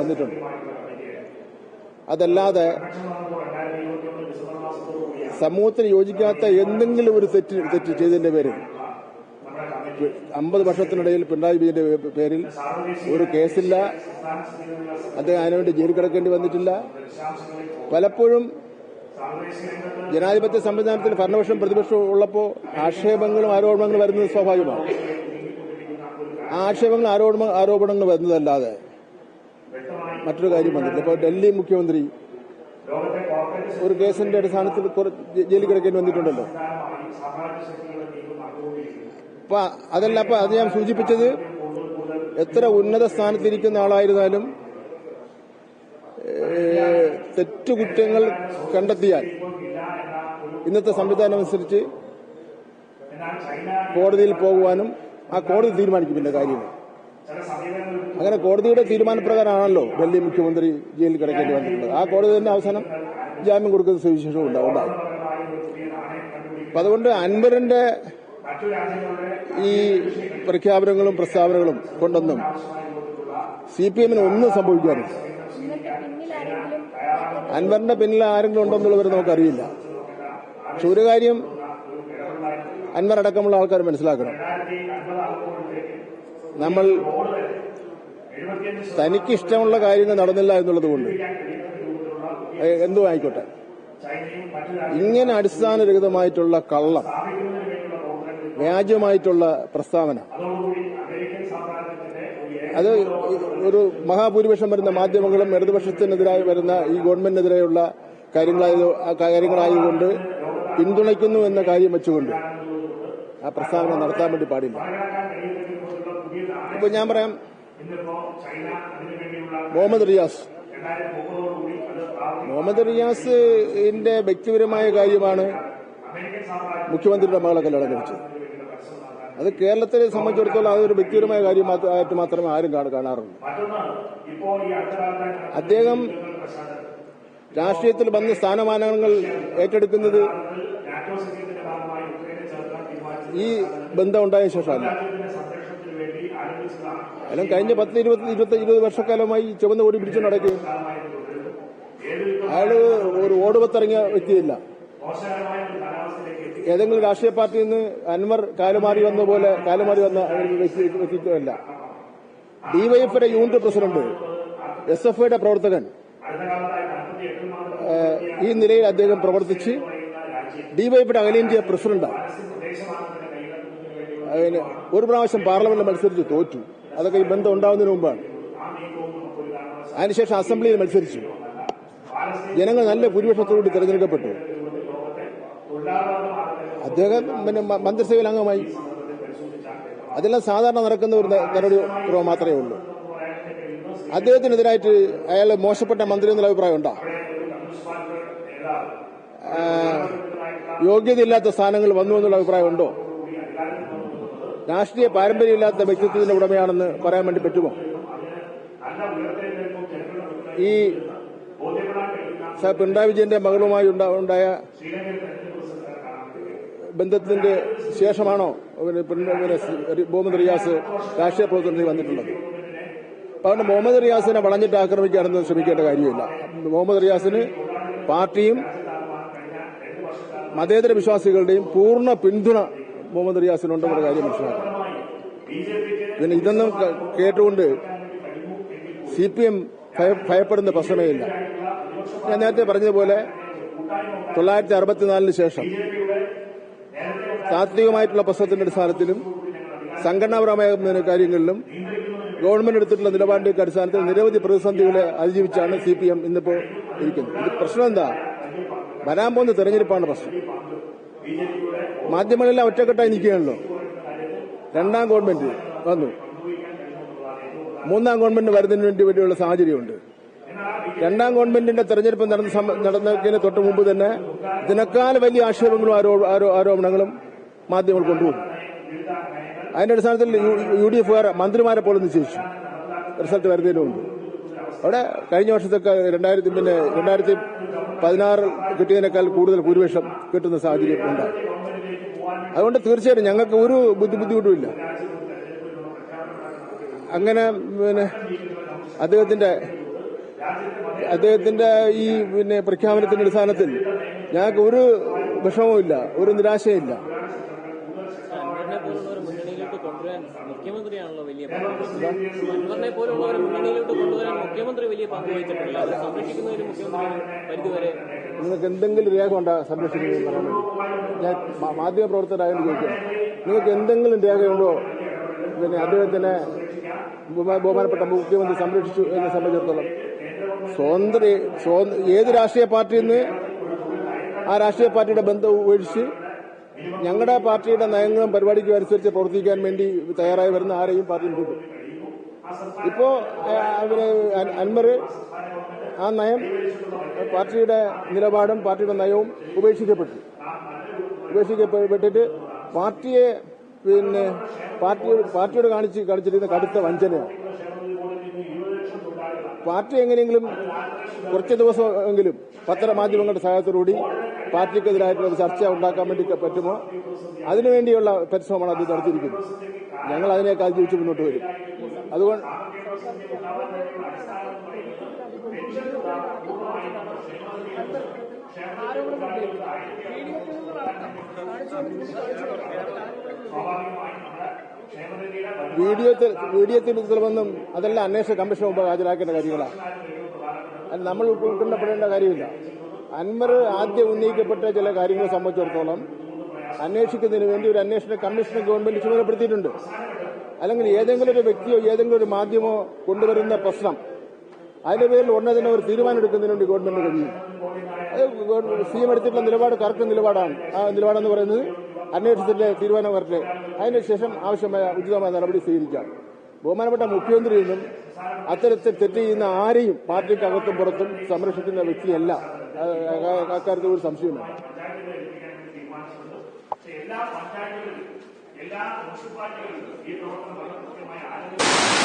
വന്നിട്ടുണ്ട്. അതല്ലാതെ സമൂഹത്തിന് യോജിക്കാത്ത എന്തെങ്കിലും ഒരു തെറ്റ് തെറ്റ് ചെയ്തതിന്റെ പേരിൽ അമ്പത് വർഷത്തിനിടയിൽ പിണറായി വിജയന്റെ പേരിൽ ഒരു കേസില്ല. അദ്ദേഹം അതിനുവേണ്ടി ജയിലിൽ കിടക്കേണ്ടി വന്നിട്ടില്ല. പലപ്പോഴും ജനാധിപത്യ സംവിധാനത്തിൽ ഭരണപക്ഷവും പ്രതിപക്ഷവും ഉള്ളപ്പോൾ ആക്ഷേപങ്ങളും ആരോപണങ്ങളും വരുന്നത് സ്വാഭാവികമാണ്. ആക്ഷേപങ്ങൾ ആരോപണ ആരോപണങ്ങൾ വരുന്നതല്ലാതെ മറ്റൊരു കാര്യം വന്നിട്ടില്ല ഇപ്പോൾ ഡൽഹി മുഖ്യമന്ത്രി ഒരു കേസിന്റെ അടിസ്ഥാനത്തിൽ ജയിലിൽ കിടക്കേണ്ടി വന്നിട്ടുണ്ടല്ലോ. അപ്പൊ അതല്ല അപ്പൊ അത് ഞാൻ സൂചിപ്പിച്ചത് എത്ര ഉന്നത സ്ഥാനത്തിരിക്കുന്ന ആളായിരുന്നാലും തെറ്റുകുറ്റങ്ങൾ കണ്ടെത്തിയാൽ ഇന്നത്തെ സംവിധാനം അനുസരിച്ച് കോടതിയിൽ പോകുവാനും ആ കോടതി തീരുമാനിക്കും പിന്നെ കാര്യങ്ങൾ. അങ്ങനെ കോടതിയുടെ തീരുമാനപ്രകാരമാണല്ലോ ഡൽഹി മുഖ്യമന്ത്രി ജയിലിൽ കിടക്കേണ്ടി വന്നിട്ടുള്ളത്. ആ കോടതി തന്നെ അവസാനം ജാമ്യം കൊടുക്കുന്ന സുവിശേഷം ഉണ്ടാവും അപ്പൊ അതുകൊണ്ട് അൻവറിന്റെ ഈ പ്രഖ്യാപനങ്ങളും പ്രസ്താവനകളും കൊണ്ടൊന്നും സി പി എമ്മിന് ഒന്നും സംഭവിക്കാറില്ല. അൻവറിന്റെ പിന്നിൽ ആരെങ്കിലും ഉണ്ടെന്നുള്ളവർ നമുക്കറിയില്ല. പക്ഷെ ഒരു കാര്യം അൻവർ അടക്കമുള്ള ആൾക്കാർ മനസ്സിലാക്കണം. നമ്മൾ തനിക്കിഷ്ടമുള്ള കാര്യങ്ങൾ നടന്നില്ല എന്നുള്ളത് കൊണ്ട് എന്തു ആയിക്കോട്ടെ. ഇങ്ങനെ അടിസ്ഥാനരഹിതമായിട്ടുള്ള കള്ളം വ്യാജമായിട്ടുള്ള പ്രസ്താവന അത് ഒരു മഹാഭൂരിപക്ഷം വരുന്ന മാധ്യമങ്ങളും ഇടതുപക്ഷത്തിനെതിരായി വരുന്ന ഈ ഗവൺമെന്റിനെതിരെയുള്ള കാര്യങ്ങളായത് കാര്യങ്ങളായതുകൊണ്ട് പിന്തുണയ്ക്കുന്നു എന്ന കാര്യം വെച്ചുകൊണ്ട് ആ പ്രസ്താവന നടത്താൻ വേണ്ടി പാടില്ല. ഇപ്പൊ ഞാൻ പറയാം മുഹമ്മദ് റിയാസ്. മുഹമ്മദ് റിയാസ് റിയാസിന്റെ വ്യക്തിപരമായ കാര്യമാണ് മുഖ്യമന്ത്രിയുടെ മകളെ കല്യാണം കഴിച്ചത്. അത് കേരളത്തെ സംബന്ധിച്ചിടത്തോളം അതൊരു വ്യക്തിപരമായ കാര്യം ആയിട്ട് മാത്രമേ ആരും കാണ- കാണാറുള്ളൂ. അദ്ദേഹം രാഷ്ട്രീയത്തിൽ വന്ന് സ്ഥാനമാനങ്ങൾ ഏറ്റെടുക്കുന്നത് ഈ ബന്ധം ഉണ്ടായ ശേഷമല്ല. അല്ല കഴിഞ്ഞ പത്ത് ഇരുപത്തി ഇരുപത്തി ഇരുപത് വർഷക്കാലമായി ചുവന്ന ഓടി പിടിച്ചു നടക്കുകയും അയാൾ ഒരു ഓടുപത്തിറങ്ങിയ വ്യക്തിയില്ല. ഏതെങ്കിലും രാഷ്ട്രീയ പാർട്ടിയിൽ നിന്ന് അൻവർ കാലുമാറി വന്ന പോലെ കാലുമാറി വന്ന വ്യക്തിത്വമല്ല. ഡിവൈഎഫിന്റെ യൂണിറ്റ് പ്രസിഡന്റ് എസ് എഫ് ഐയുടെ പ്രവർത്തകൻ ഈ നിലയിൽ അദ്ദേഹം പ്രവർത്തിച്ച് ഡിവൈഎഫിയുടെ അഖിലേന്ത്യാ പ്രസിഡന്റാണ് ഒരു പ്രാവശ്യം പാർലമെന്റിൽ മത്സരിച്ച് തോറ്റു. അതൊക്കെ ഈ ബന്ധം ഉണ്ടാവുന്നതിന് മുമ്പാണ്. അതിനുശേഷം അസംബ്ലിയിൽ മത്സരിച്ചു. ജനങ്ങൾ നല്ല ഭൂരിപക്ഷത്തോടുകൂടി തെരഞ്ഞെടുക്കപ്പെട്ടു. അദ്ദേഹം പിന്നെ മന്ത്രിസഭയിൽ അംഗമായി. അതെല്ലാം സാധാരണ നടക്കുന്ന ഒരു നടപടി മാത്രമേ ഉള്ളൂ. അദ്ദേഹത്തിനെതിരായിട്ട് അയാൾ മോശപ്പെട്ട മന്ത്രി എന്നുള്ള അഭിപ്രായം ഉണ്ടോ? യോഗ്യതയില്ലാത്ത സ്ഥാനങ്ങൾ വന്നു എന്നുള്ള അഭിപ്രായം ഉണ്ടോ? രാഷ്ട്രീയ പാരമ്പര്യമില്ലാത്ത വ്യക്തിത്വത്തിന്റെ ഉടമയാണെന്ന് പറയാൻ വേണ്ടി പറ്റുമോ? ഈ പിണറായി വിജയന്റെ മകളുമായി ഉണ്ടാ- ഉണ്ടായ ബന്ധത്തിന്റെ ശേഷമാണോ മുഹമ്മദ് റിയാസ് രാഷ്ട്രീയ പ്രവർത്തനത്തിൽ വന്നിട്ടുള്ളത്? അതുകൊണ്ട് മുഹമ്മദ് റിയാസിനെ വളഞ്ഞിട്ട് ആക്രമിക്കാനൊന്നും ശ്രമിക്കേണ്ട കാര്യമില്ല. മുഹമ്മദ് റിയാസിന് പാർട്ടിയും മതേതര വിശ്വാസികളുടെയും പൂർണ പിന്തുണ മുഹമ്മദ് റിയാസിനുണ്ടെന്നുള്ള കാര്യം മനസ്സിലാക്കണം പിന്നെ ഇതൊന്നും കേട്ടുകൊണ്ട് സി പി എം ഭയപ്പെടുന്ന പ്രശ്നമേ ഇല്ല ഞാൻ നേരത്തെ പറഞ്ഞതുപോലെ തൊള്ളായിരത്തി അറുപത്തിനാലിന് ശേഷം താത്വികമായിട്ടുള്ള പ്രശ്നത്തിന്റെ അടിസ്ഥാനത്തിലും സംഘടനാപരമായ കാര്യങ്ങളിലും ഗവൺമെന്റ് എടുത്തിട്ടുള്ള നിലപാടിന്റെ അടിസ്ഥാനത്തിൽ നിരവധി പ്രതിസന്ധികളെ അതിജീവിച്ചാണ് സി പി എം ഇന്നിപ്പോ ഇരിക്കുന്നത്. ഇത് പ്രശ്നം എന്താ? വരാൻ പോകുന്ന തെരഞ്ഞെടുപ്പാണ് പ്രശ്നം. മാധ്യമങ്ങളെല്ലാം ഒറ്റക്കെട്ടായി നിൽക്കുകയാണല്ലോ. രണ്ടാം ഗവൺമെന്റ് വന്നു. മൂന്നാം ഗവൺമെന്റ് വരുന്നതിന് വേണ്ടി വേണ്ടിയുള്ള സാഹചര്യമുണ്ട്. രണ്ടാം ഗവൺമെന്റിന്റെ തെരഞ്ഞെടുപ്പ് നടന്ന നടന്നതിന് തൊട്ട് മുമ്പ് തന്നെ ഇതിനേക്കാൾ വലിയ ആക്ഷേപങ്ങളും ആരോ- ആരോ- ആരോപണങ്ങളും മാധ്യമങ്ങൾ കൊണ്ടുപോകും അതിന്റെ അടിസ്ഥാനത്തിൽ യു ഡി എഫുകാർ മന്ത്രിമാരെ പോലെ നിശ്ചയിച്ചു. റിസൾട്ട് വരുന്നതിന് മുമ്പ്. അവിടെ കഴിഞ്ഞ വർഷത്തൊക്കെ രണ്ടായിരത്തി പിന്നെ രണ്ടായിരത്തി പതിനാറ് കിട്ടിയതിനേക്കാൾ കൂടുതൽ ഭൂരിപക്ഷം കിട്ടുന്ന സാഹചര്യം ഉണ്ടായി. അതുകൊണ്ട് തീർച്ചയായിട്ടും ഞങ്ങൾക്ക് ഒരു ബുദ്ധി ബുദ്ധിമുട്ടുമില്ല. അങ്ങനെ പിന്നെ അദ്ദേഹത്തിന്റെ അദ്ദേഹത്തിന്റെ ഈ പിന്നെ പ്രഖ്യാപനത്തിന്റെ അടിസ്ഥാനത്തിൽ ഞങ്ങൾക്ക് ഒരു വിഷമവുമില്ല ഒരു നിരാശയില്ല മുഖ്യമന്ത്രിയാണല്ലോ വലിയ പങ്ക് പോലുള്ളവരെ മുന്നണിയിലോട്ട് കൊണ്ടുവരാൻ മുഖ്യമന്ത്രി വലിയ പങ്ക് വഹിച്ചിട്ടില്ല. അത് സംരക്ഷിക്കുന്നതിന് മുഖ്യമന്ത്രി പരിധിവരെ നിങ്ങൾക്ക് എന്തെങ്കിലും രേഖ ഉണ്ടോ സംരക്ഷിക്കുന്നത് ഞാൻ മാധ്യമ പ്രവർത്തകരായോണ്ട് ചോദിക്കാം. നിങ്ങൾക്ക് എന്തെങ്കിലും രേഖയുണ്ടോ? പിന്നെ അദ്ദേഹത്തിനെ ബഹുമാ- ബഹുമാനപ്പെട്ട മുഖ്യമന്ത്രി സംരക്ഷിച്ചു എന്നെ സംബന്ധിച്ചിടത്തോളം. സ്വതന്ത്ര ഏത് രാഷ്ട്രീയ പാർട്ടിയിൽ നിന്ന് ആ രാഷ്ട്രീയ പാർട്ടിയുടെ ബന്ധം ഉപേക്ഷിച്ച് ഞങ്ങളുടെ പാർട്ടിയുടെ നയങ്ങളും പരിപാടിക്കും അനുസരിച്ച് പ്രവർത്തിക്കാൻ വേണ്ടി തയ്യാറായി വരുന്ന ആരെയും പാർട്ടി കിട്ടും. ഇപ്പോ അവർ അൻ- അൻവർ ആ നയം പാർട്ടിയുടെ നിലപാടും പാർട്ടിയുടെ നയവും ഉപേക്ഷിക്കപ്പെട്ടു. ഉപേക്ഷിക്കപ്പെട്ടിട്ട് പാർട്ടിയെ പിന്നെ പാർട്ടി പാർട്ടിയോട് കാണിച്ച് കാണിച്ചിരിക്കുന്ന കടുത്ത വഞ്ചനയാണ്. പാർട്ടി എങ്ങനെയെങ്കിലും കുറച്ച് ദിവസമെങ്കിലും പത്രമാധ്യമങ്ങളുടെ സഹായത്തോടുകൂടി പാർട്ടിക്കെതിരായിട്ടുള്ള ഒരു ചർച്ച ഉണ്ടാക്കാൻ വേണ്ടി പറ്റുമോ? അതിനുവേണ്ടിയുള്ള പരിശ്രമമാണ് അത് നടത്തിയിരിക്കുന്നത്. ഞങ്ങൾ അതിനേക്കാൾ ജീവിച്ച് മുന്നോട്ട് വരും. അതുകൊണ്ട് വീഡിയോ വീഡിയോ തിരുത്തലമെന്നും അതെല്ലാം അന്വേഷണ കമ്മീഷൻ മുമ്പ് ഹാജരാക്കേണ്ട കാര്യങ്ങളാണ് അത് നമ്മൾ ഉൾക്കൊള്ളപ്പെടേണ്ട കാര്യമില്ല. അൻവർ ആദ്യം ഉന്നയിക്കപ്പെട്ട ചില കാര്യങ്ങളെ സംബന്ധിച്ചിടത്തോളം അന്വേഷിക്കുന്നതിന് വേണ്ടി ഒരു അന്വേഷണ കമ്മീഷനെ ഗവൺമെന്റ് ചുമതലപ്പെടുത്തിയിട്ടുണ്ട്. അല്ലെങ്കിൽ ഏതെങ്കിലും ഒരു വ്യക്തിയോ ഏതെങ്കിലും ഒരു മാധ്യമോ കൊണ്ടുവരുന്ന പ്രശ്നം. അതിന്റെ പേരിൽ ഉടനെ തന്നെ ഒരു തീരുമാനം എടുക്കുന്നതിന് വേണ്ടി ഗവൺമെന്റ് കഴിയും. സി എം എടുത്തിട്ടുള്ള നിലപാട് കറക്റ്റ് നിലപാടാണ്. ആ നിലപാടെന്ന് പറയുന്നത് അന്വേഷണത്തിന്റെ തീരുമാനം വരട്ടെ. അതിനുശേഷം ആവശ്യമായ ഉചിതമായ നടപടി സ്വീകരിക്കാം. ബഹുമാനപ്പെട്ട മുഖ്യമന്ത്രി എന്നും അത്തരത്തിൽ തെറ്റ് ചെയ്യുന്ന ആരെയും പാർട്ടിക്ക് അകത്തും പുറത്തും സംരക്ഷിക്കുന്ന വ്യക്തിയല്ല. അക്കാര്യത്തിൽ ഒരു സംശയമില്ല Nta kintu cyo kurya 话牙的